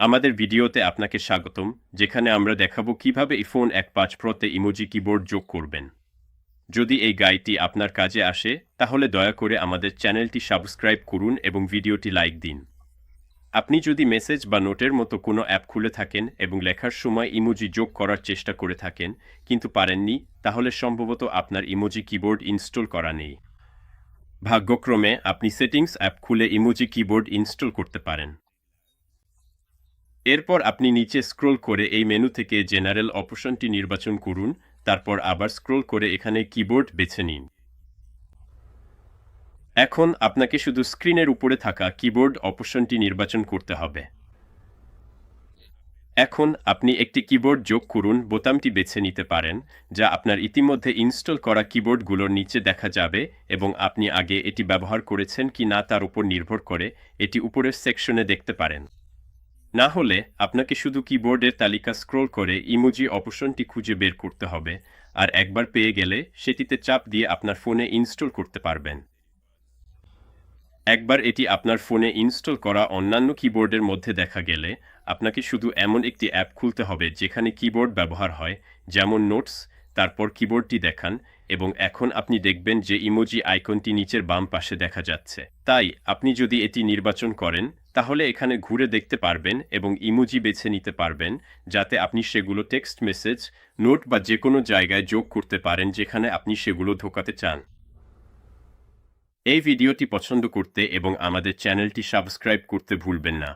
আমাদের ভিডিওতে আপনাকে স্বাগতম, যেখানে আমরা দেখাবো কীভাবে ইফোন এক পাঁচ প্রতে ইমোজি কিবোর্ড যোগ করবেন। যদি এই গাইডটি আপনার কাজে আসে, তাহলে দয়া করে আমাদের চ্যানেলটি সাবস্ক্রাইব করুন এবং ভিডিওটি লাইক দিন। আপনি যদি মেসেজ বা নোটের মতো কোনো অ্যাপ খুলে থাকেন এবং লেখার সময় ইমোজি যোগ করার চেষ্টা করে থাকেন, কিন্তু পারেননি, তাহলে সম্ভবত আপনার ইমোজি কিবোর্ড ইনস্টল করা নেই। ভাগ্যক্রমে, আপনি সেটিংস অ্যাপ খুলে ইমোজি কিবোর্ড ইনস্টল করতে পারেন। এরপর আপনি নিচে স্ক্রোল করে এই মেনু থেকে জেনারেল অপশনটি নির্বাচন করুন, তারপর আবার স্ক্রোল করে এখানে কিবোর্ড বেছে নিন। এখন আপনাকে শুধু স্ক্রিনের উপরে থাকা কিবোর্ড অপশনটি নির্বাচন করতে হবে। এখন আপনি একটি কিবোর্ড যোগ করুন, বোতামটি বেছে নিতে পারেন, যা আপনার ইতিমধ্যে ইনস্টল করা কিবোর্ডগুলোর নিচে দেখা যাবে এবং আপনি আগে এটি ব্যবহার করেছেন কি না তার উপর নির্ভর করে এটি উপরের সেকশনে দেখতে পারেন। না হলে আপনাকে শুধু কিবোর্ডের তালিকা স্ক্রোল করে ইমোজি অপশনটি খুঁজে বের করতে হবে, আর একবার পেয়ে গেলে সেটিতে চাপ দিয়ে আপনার ফোনে ইনস্টল করতে পারবেন। একবার এটি আপনার ফোনে ইনস্টল করা অন্যান্য কিবোর্ডের মধ্যে দেখা গেলে আপনাকে শুধু এমন একটি অ্যাপ খুলতে হবে যেখানে কিবোর্ড ব্যবহার হয়, যেমন নোটস তারপর কিবোর্ডটি দেখান, এবং এখন আপনি দেখবেন যে ইমোজি আইকনটি নিচের বাম পাশে দেখা যাচ্ছে। তাই আপনি যদি এটি নির্বাচন করেন তাহলে এখানে ঘুরে দেখতে পারবেন এবং ইমোজি বেছে নিতে পারবেন, যাতে আপনি সেগুলো টেক্সট মেসেজ নোট বা যে কোনো জায়গায় যোগ করতে পারেন যেখানে আপনি সেগুলো ঢোকাতে চান। এই ভিডিওটি পছন্দ করতে এবং আমাদের চ্যানেলটি সাবস্ক্রাইব করতে ভুলবেন না।